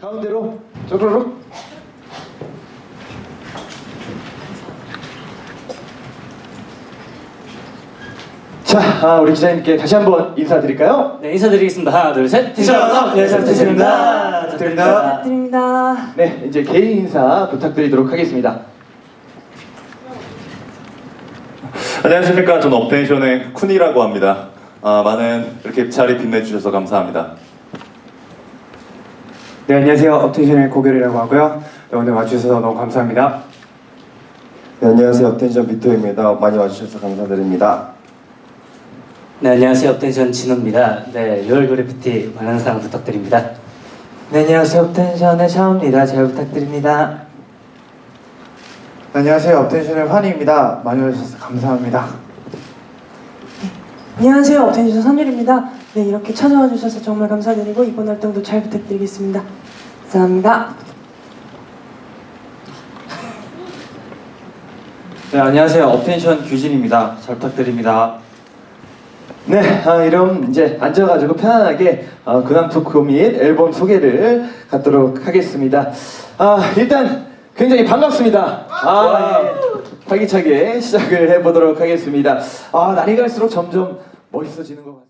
가운데로 쪼르륵. 자, 아, 우리 기자님께 다시 한번 인사드릴까요? 네, 인사드리겠습니다. 하나, 둘, 셋. 텐션! 네, 잘 부탁드립니다. 부탁드립니다. 부탁드립니다. 네, 이제 개인 인사 부탁드리도록 하겠습니다. 안녕하십니까. 저는 업텐션의 쿤이라고 합니다. 아, 많은 이렇게 자리 빛내주셔서 감사합니다. 네 안녕하세요 업텐션의 고결이라고 하고요 네, 오늘 와주셔서 너무 감사합니다 네, 안녕하세요. 업텐션 비토입니다. 많이 와주셔서 감사드립니다. 네, 안녕하세요. 업텐션 진호입니다. 네, 6월 그래피티 많은 사랑 부탁드립니다. 네, 안녕하세요. 업텐션의 샤오입니다. 잘 부탁드립니다. 안녕하세요 업텐션의 환희입니다 많이 와주셔서 감사합니다 안녕하세요. 업텐션 선율입니다. 네, 이렇게 찾아와 주셔서 정말 감사드리고 이번 활동도 잘 부탁드리겠습니다. 감사합니다. 네, 안녕하세요. 업텐션 규진입니다. 잘 부탁드립니다. 네, 아, 이럼 이제 앉아가지고 편안하게 어, 근황 토크 및 앨범 소개를 갖도록 하겠습니다. 아, 일단 굉장히 반갑습니다. 아, 예. 활기차게 시작을 해보도록 하겠습니다. 아, 날이 갈수록 점점 멋있어지는 것 같습니다.